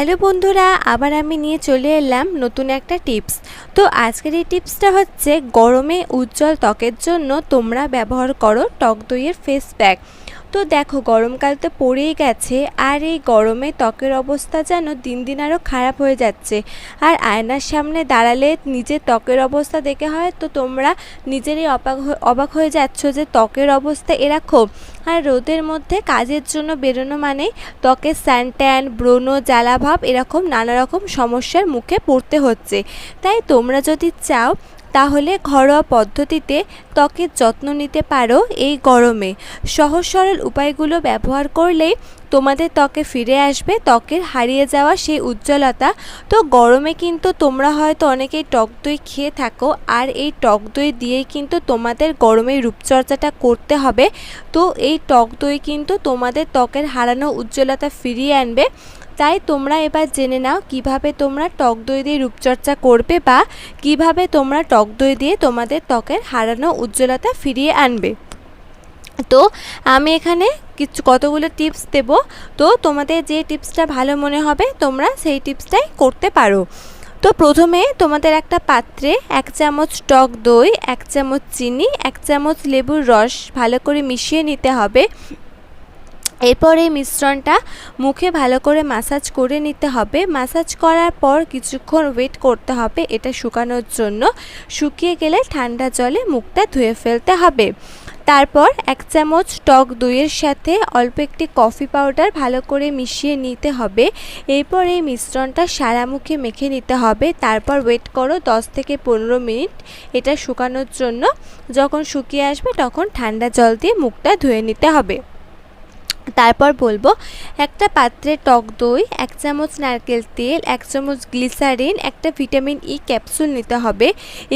Hello বন্ধুরা, আবার আমি নিয়ে চলে এলাম নতুন একটা টিপস। তো আজকের এই টিপসটা হচ্ছে, গরমে উজ্জ্বল ত্বকের জন্য তোমরা ব্যবহার করো টক দইয়ের ফেস প্যাক তো দেখো, গরমকাল তো পড়েই গেছে, আর এই গরমে ত্বকের অবস্থা যেন দিন দিন আরও খারাপ হয়ে যাচ্ছে। আর আয়নার সামনে দাঁড়ালে নিজের ত্বকের অবস্থা দেখে হয়, তো তোমরা নিজেরই অবাক অবাক হয়ে যাচ্ছ যে ত্বকের অবস্থা এরকম। আর রোদের মধ্যে কাজের জন্য বেরোনো মানেই ত্বকের স্যানট্যান, ব্রণ, জ্বালাভাব এরকম নানা রকম সমস্যার মুখে পড়তে হচ্ছে। তাই তোমরা যদি চাও তাহলে ঘরোয়া পদ্ধতিতে ত্বকের যত্ন নিতে পারো এই গরমে। সহজ সরল উপায়গুলো ব্যবহার করলেই তোমাদের ত্বকে ফিরে আসবে, ত্বকের হারিয়ে যাওয়া সেই উজ্জ্বলতা। তো গরমে কিন্তু তোমরা হয়তো অনেকেই টক দই খেয়ে থাকো, আর এই টক দই দিয়েই কিন্তু তোমাদের গরমে রূপচর্চাটা করতে হবে। তো এই টক দই কিন্তু তোমাদের ত্বকের হারানো উজ্জ্বলতা ফিরিয়ে আনবে। তাই তোমরা এবার জেনে নাও কীভাবে তোমরা টক দই দিয়ে রূপচর্চা করবে বা কীভাবে তোমরা টক দই দিয়ে তোমাদের ত্বকের হারানো উজ্জ্বলতা ফিরিয়ে আনবে। তো আমি এখানে কিছু কতগুলো টিপস দেব। তো তোমাদের যে টিপসটা ভালো মনে হবে, তোমরা সেই টিপসটাই করতে পারো। তো প্রথমে তোমাদের একটা পাত্রে এক চামচ টক দই, এক চামচ চিনি, এক চামচ লেবুর রস ভালো করে মিশিয়ে নিতে হবে। এরপর এই মিশ্রণটা মুখে ভালো করে মাসাজ করে নিতে হবে। মাসাজ করার পর কিছুক্ষণ ওয়েট করতে হবে এটা শুকানোর জন্য। শুকিয়ে গেলে ঠান্ডা জলে মুখটা ধুয়ে ফেলতে হবে। তারপর এক চামচ টক দইয়ের সাথে অল্প একটি কফি পাউডার ভালো করে মিশিয়ে নিতে হবে। এরপর এই মিশ্রণটা সারা মুখে মেখে নিতে হবে। তারপর ওয়েট করো 10 থেকে পনেরো মিনিট এটা শুকানোর জন্য। যখন শুকিয়ে আসবে তখন ঠান্ডা জল দিয়ে মুখটা ধুয়ে নিতে হবে। তারপর বলব, একটা পাত্রে টক দই, এক চামচ নারকেল তেল, এক চামচ গ্লিসারিন, একটা ভিটামিন ই ক্যাপসুল নিতে হবে।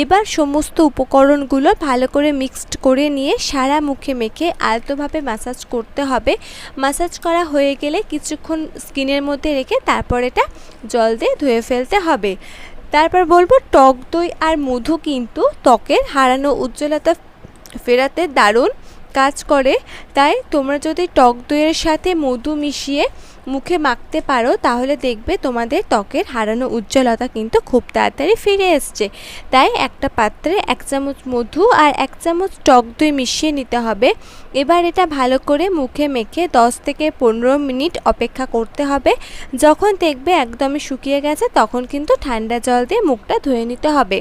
এবার সমস্ত উপকরণগুলো ভালো করে মিক্সড করে নিয়ে সারা মুখে মেখে আলতোভাবে মাসাজ করতে হবে। মাসাজ করা হয়ে গেলে কিছুক্ষণ স্কিনের মধ্যে রেখে তারপর এটা জল দিয়ে ধুয়ে ফেলতে হবে। তারপর বলব, টক দই আর মধু কিন্তু ত্বকের হারানো উজ্জ্বলতা ফেরাতে দারুণ। কাজ করে, তাই তোমরা যদি টক দইয়ের সাথে মধু মিশিয়ে মুখে মাখতে পারো, তাহলে দেখবে তোমাদের ত্বকের হারানো উজ্জ্বলতা কিন্তু খুব তাড়াতাড়ি ফিরে এসছে। তাই একটা পাত্রে এক চামচ মধু আর এক চামচ টক দই মিশিয়ে নিতে হবে। এবার এটা ভালো করে মুখে মেখে 10 থেকে পনেরো মিনিট অপেক্ষা করতে হবে। যখন দেখবে একদমই শুকিয়ে গেছে, তখন কিন্তু ঠান্ডা জল দিয়ে মুখটা ধুয়ে নিতে হবে।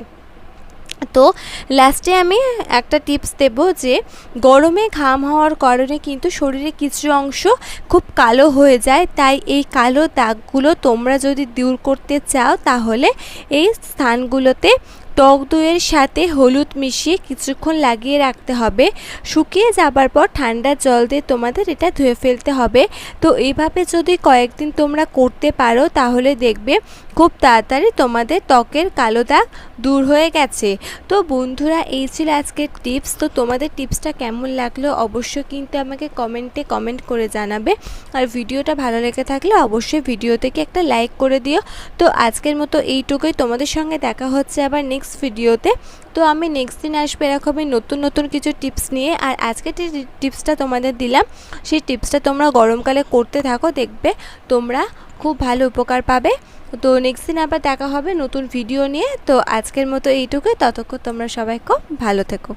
তো লাস্টে আমি একটা টিপস দেব যে গরমে ঘাম হওয়ার কারণে কিন্তু শরীরে কিছু অংশ খুব কালো হয়ে যায়। তাই এই কালো দাগগুলো তোমরা যদি দূর করতে চাও তাহলে এই স্থানগুলোতে টক দইয়ের সাথে হলুদ মিশিয়ে কিছুক্ষণ লাগিয়ে রাখতে হবে। শুকিয়ে যাবার পর ঠান্ডা জল দিয়ে তোমাদের এটা ধুয়ে ফেলতে হবে। তো এইভাবে যদি কয়েকদিন তোমরা করতে পারো তাহলে দেখবে খুব তাড়াতাড়ি তোমাদের ত্বকের কালো দাগ দূর হয়ে গেছে। তো বন্ধুরা, এই ছিল আজকের টিপস। তো তোমাদের টিপসটা কেমন লাগল অবশ্যই কিন্তু আমাকে কমেন্টে কমেন্ট করে জানাবে। আর ভিডিওটা ভালো লেগে থাকলে অবশ্যই ভিডিও থেকে একটা লাইক করে দিও। তো আজকের মতো এইটুকুই। তোমাদের সঙ্গে দেখা হচ্ছে আবার নেক্সট ভিডিওতে। তো আমি নেক্সট দিন আসব এরকমই নতুন নতুন কিছু টিপস নিয়ে। আর আজকে যে টিপসটা তোমাদের দিলাম, সেই টিপসটা তোমরা গরমকালে করতে থাকো, দেখবে তোমরা খুব ভালো উপকার পাবে। তো নেক্সট দিন আবার দেখা হবে নতুন ভিডিও নিয়ে। তো আজকের মতো এইটুকুই। ততক্ষণ তোমরা সবাই খুব ভালো থেকো।